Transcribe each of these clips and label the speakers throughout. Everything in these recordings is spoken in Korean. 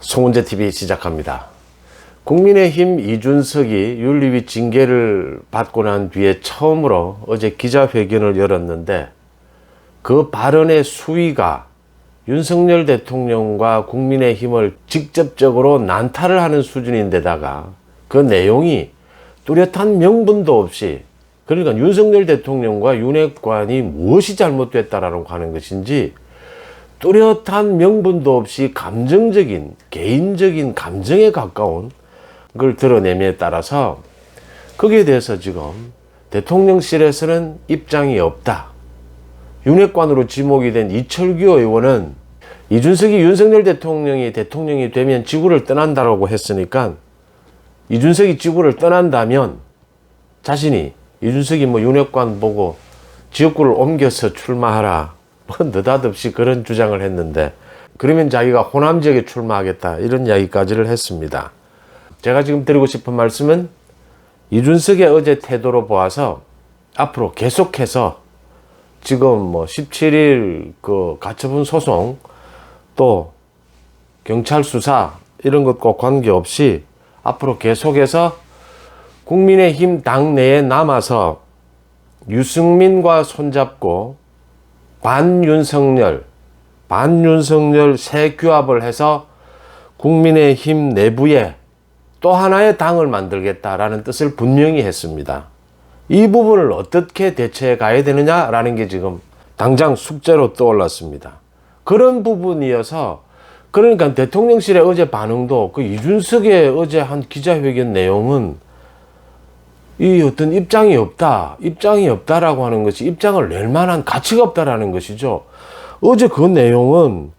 Speaker 1: 송은재 TV 시작합니다. 국민의힘 이준석이 윤리위 징계를 받고 난 뒤에 처음으로 어제 기자회견을 열었는데 그 발언의 수위가 윤석열 대통령과 국민의힘을 직접적으로 난타를 하는 수준인데다가 그 내용이 뚜렷한 명분도 없이 그러니까 윤석열 대통령과 윤핵관이 무엇이 잘못됐다라고 하는 것인지 뚜렷한 명분도 없이 감정적인 개인적인 감정에 가까운 걸 드러냄에 따라서 거기에 대해서 지금 대통령실에서는 입장이 없다. 윤핵관으로 지목이 된 이철규 의원은 이준석이 윤석열 대통령이 대통령이 되면 지구를 떠난다라고 했으니까 이준석이 지구를 떠난다면 자신이 이준석이 뭐 윤핵관 보고 지역구를 옮겨서 출마하라 뭐 느닷없이 그런 주장을 했는데 그러면 자기가 호남 지역에 출마하겠다 이런 이야기까지를 했습니다. 제가 지금 드리고 싶은 말씀은 이준석의 어제 태도로 보아서 앞으로 계속해서 지금 뭐 17일 그 가처분 소송 또 경찰 수사 이런 것과 관계없이 앞으로 계속해서 국민의힘 당내에 남아서 유승민과 손잡고 반윤석열, 반윤석열 새 규합을 해서 국민의힘 내부에 또 하나의 당을 만들겠다라는 뜻을 분명히 했습니다. 이 부분을 어떻게 대처해 가야 되느냐라는 게 지금 당장 숙제로 떠올랐습니다. 그런 부분이어서 그러니까 대통령실의 어제 반응도 그 이준석의 어제 한 기자회견 내용은 이 어떤 입장이 없다, 입장이 없다라고 하는 것이 입장을 낼 만한 가치가 없다라는 것이죠. 어제 그 내용은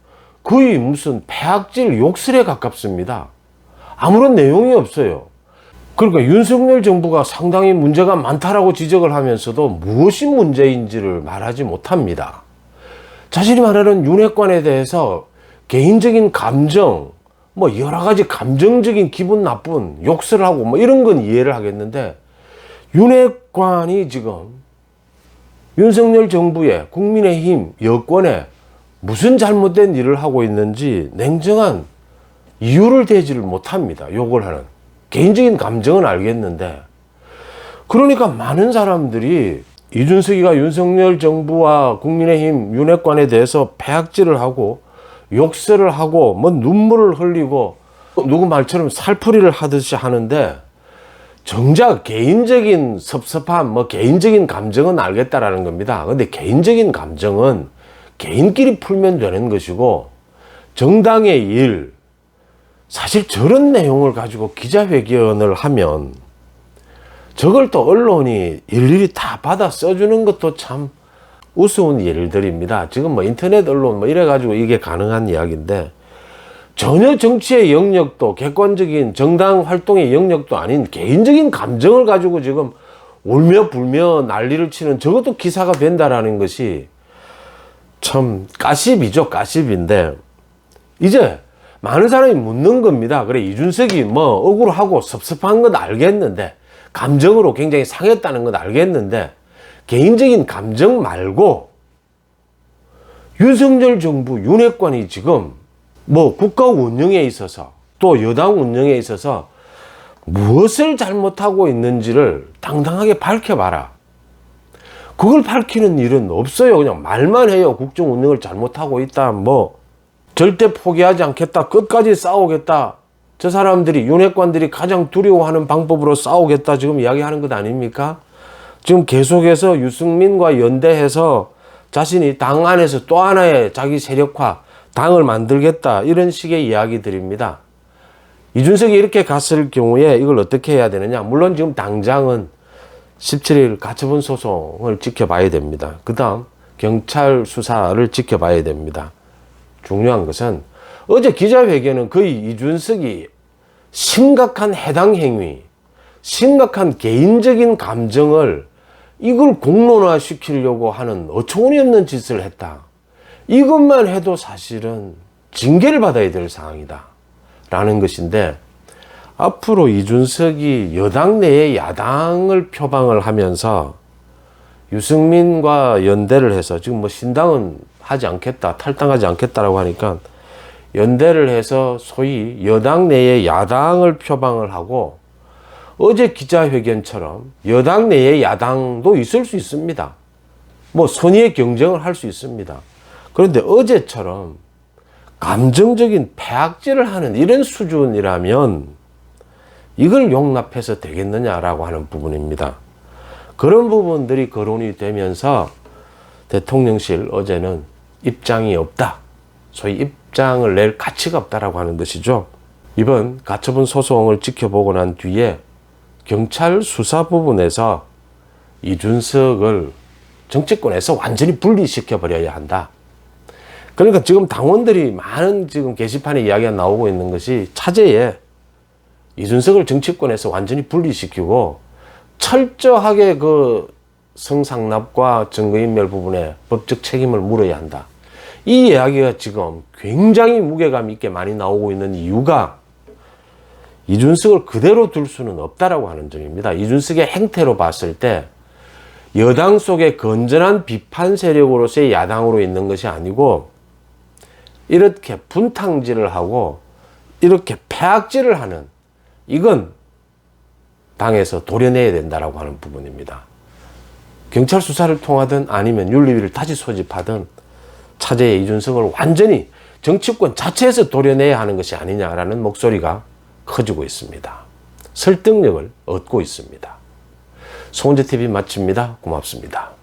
Speaker 1: 거의 무슨 폐악질 욕설에 가깝습니다. 아무런 내용이 없어요. 그러니까 윤석열 정부가 상당히 문제가 많다라고 지적을 하면서도 무엇이 문제인지를 말하지 못합니다. 자신이 말하는 윤핵관에 대해서 개인적인 감정, 뭐 여러 가지 감정적인 기분 나쁜 욕설을 하고 뭐 이런 건 이해를 하겠는데 윤핵관이 지금 윤석열 정부의 국민의힘 여권에 무슨 잘못된 일을 하고 있는지 냉정한 이유를 대지를 못합니다. 욕을 하는. 개인적인 감정은 알겠는데 그러니까 많은 사람들이 이준석이가 윤석열 정부와 국민의힘 윤핵관에 대해서 폐악질을 하고 욕설을 하고 뭐 눈물을 흘리고 누구 말처럼 살풀이를 하듯이 하는데 정작 개인적인 섭섭함, 뭐 개인적인 감정은 알겠다라는 겁니다. 근데 개인적인 감정은 개인끼리 풀면 되는 것이고 정당의 일, 사실 저런 내용을 가지고 기자회견을 하면 저걸 또 언론이 일일이 다 받아 써주는 것도 참 우스운 일들입니다. 지금 뭐 인터넷 언론 뭐 이래가지고 이게 가능한 이야기인데 전혀 정치의 영역도 객관적인 정당 활동의 영역도 아닌 개인적인 감정을 가지고 지금 울며 불며 난리를 치는 저것도 기사가 된다라는 것이 참 까십이죠 까십인데. 이제 많은 사람이 묻는 겁니다. 그래 이준석이 뭐 억울하고 섭섭한 건 알겠는데 감정으로 굉장히 상했다는 건 알겠는데 개인적인 감정 말고 윤석열 정부 윤핵관이 지금 뭐 국가 운영에 있어서 또 여당 운영에 있어서 무엇을 잘못하고 있는지를 당당하게 밝혀봐라. 그걸 밝히는 일은 없어요. 그냥 말만 해요. 국정 운영을 잘못하고 있다. 뭐 절대 포기하지 않겠다. 끝까지 싸우겠다. 저 사람들이 윤핵관들이 가장 두려워하는 방법으로 싸우겠다. 지금 이야기하는 것 아닙니까? 지금 계속해서 유승민과 연대해서 자신이 당 안에서 또 하나의 자기 세력화, 당을 만들겠다. 이런 식의 이야기들입니다. 이준석이 이렇게 갔을 경우에 이걸 어떻게 해야 되느냐. 물론 지금 당장은 17일 가처분 소송을 지켜봐야 됩니다. 그 다음 경찰 수사를 지켜봐야 됩니다. 중요한 것은 어제 기자회견은 거의 이준석이 심각한 해당 행위, 심각한 개인적인 감정을 이걸 공론화 시키려고 하는 어처구니 없는 짓을 했다. 이것만 해도 사실은 징계를 받아야 될 상황이다. 라는 것인데, 앞으로 이준석이 여당 내에 야당을 표방을 하면서 유승민과 연대를 해서 지금 뭐 신당은 하지 않겠다, 탈당하지 않겠다라고 하니까 연대를 해서 소위 여당 내에 야당을 표방을 하고 어제 기자회견처럼 여당 내에 야당도 있을 수 있습니다. 뭐 선의의 경쟁을 할 수 있습니다. 그런데 어제처럼 감정적인 폐악질을 하는 이런 수준이라면 이걸 용납해서 되겠느냐라고 하는 부분입니다. 그런 부분들이 거론이 되면서 대통령실 어제는 입장이 없다. 소위 입장을 낼 가치가 없다라고 하는 것이죠. 이번 가처분 소송을 지켜보고 난 뒤에 경찰 수사 부분에서 이준석을 정치권에서 완전히 분리시켜 버려야 한다. 그러니까 지금 당원들이 많은 지금 게시판에 이야기가 나오고 있는 것이 차제에 이준석을 정치권에서 완전히 분리시키고 철저하게 그 성상납과 증거인멸 부분에 법적 책임을 물어야 한다. 이 이야기가 지금 굉장히 무게감 있게 많이 나오고 있는 이유가 이준석을 그대로 둘 수는 없다라고 하는 점입니다. 이준석의 행태로 봤을 때 여당 속의 건전한 비판 세력으로서의 야당으로 있는 것이 아니고 이렇게 분탕질을 하고 이렇게 폐악질을 하는 이건 당에서 도려내야 된다라고 하는 부분입니다. 경찰 수사를 통하든 아니면 윤리위를 다시 소집하든 차제의 이준석을 완전히 정치권 자체에서 도려내야 하는 것이 아니냐라는 목소리가 커지고 있습니다. 설득력을 얻고 있습니다. 송은재 TV 마칩니다. 고맙습니다.